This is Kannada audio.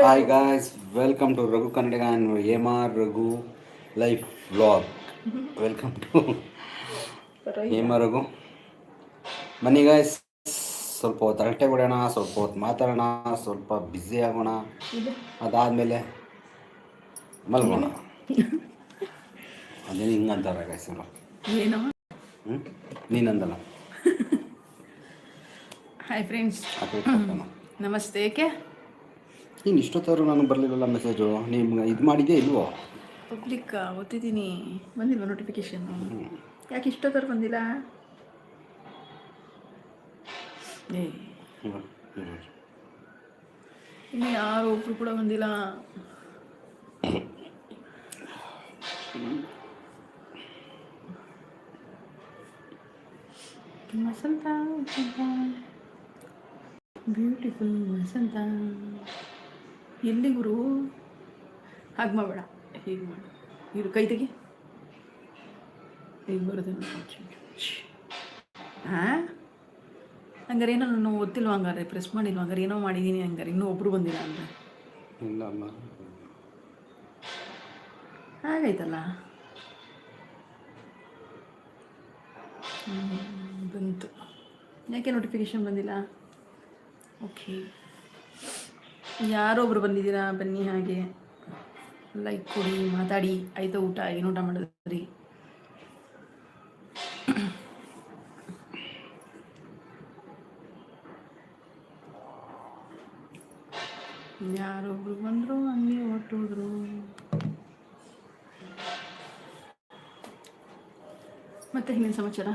hi guys welcome to Raghu Kannadiga and M R Raghu life vlog welcome to M R Raghu guys ಸ್ವಲ್ಪ ಹೊತ್ತು ಅರಟೆ ಕೊಡೋಣ ಸ್ವಲ್ಪ ಹೊತ್ತು ಮಾತಾಡೋಣ ಸ್ವಲ್ಪ ಬ್ಯುಸಿ ಆಗೋಣ. ಅದಾದಮೇಲೆ ಮಲ್ಗೋಣ. ಅದೇನು ಹಿಂಗಂತಾರೆ ಗಾಯ್ಸ್ ಏನೋ? ಹ್ಞೂ ನೀನಂದಲ್ಲ? ಹಾಯ್ ಫ್ರೆಂಡ್ಸ್ ನಮಸ್ತೆ ಏಕೆ? ನೀನು ಇಷ್ಟೊತ್ತಾದ್ರೂ ನನಗೆ ಬರಲಿಲ್ಲ ಮೆಸೇಜು ನಿಮ್ಗೆ ಇದು ಮಾಡಿದ್ಯಾ ಇಲ್ವೋ? ಪಬ್ಲಿಕ್ ಓದ್ತಿದ್ದೀನಿ ಬಂದಿಲ್ವಾ ನೋಟಿಫಿಕೇಶನ್ ಯಾಕೆ ಇಷ್ಟೊತ್ತರ ಬಂದಿಲ್ಲ? ಇನ್ನು ಯಾರು ಒಬ್ರು ಕೂಡ ಬಂದಿಲ್ಲ. ವಸಂತ ಬ್ಯೂಟಿಫುಲ್ ವಸಂತ. ಎಲ್ಲಿ ಗುರು? ಹಾಗೆ ಮಾಡಬೇಡ ಹೀಗೆ ಮಾಡು. ಇರು ಕೈ ತೆಗಿ. ಬರೋದು ಹಾಂ? ಹಂಗಾರೆ ಏನೋ ನಾನು ಓದ್ತಿಲ್ವ ಹಂಗಾರೆ? ಪ್ರೆಸ್ ಮಾಡಿಲ್ವ ಹಂಗಾರೆ? ಏನೋ ಮಾಡಿದ್ದೀನಿ ಹಂಗಾರೆ. ಇನ್ನೂ ಒಬ್ಬರು ಬಂದಿಲ್ಲ ಅಂದರೆ? ಹಾಗಾಯ್ತಲ್ಲ? ಬಂತು. ಯಾಕೆ ನೋಟಿಫಿಕೇಶನ್ ಬಂದಿಲ್ಲ? ಓಕೆ ಯಾರೊಬ್ರು ಬಂದಿದ್ದೀರಾ? ಬನ್ನಿ ಹಾಗೆ. ಲೈಕ್ ಕೊಡಿ ಮಾತಾಡಿ. ಆಯ್ತಾ ಊಟ? ಏನು ಊಟ ಮಾಡಿದ್ರಿ? ಯಾರೊಬ್ರು ಬಂದರು ಹಂಗೆ ಹೊಟ್ಟೋದ್ರು ಮತ್ತೆ ಹಿಂದಿನ ಸಮಾಚಾರ?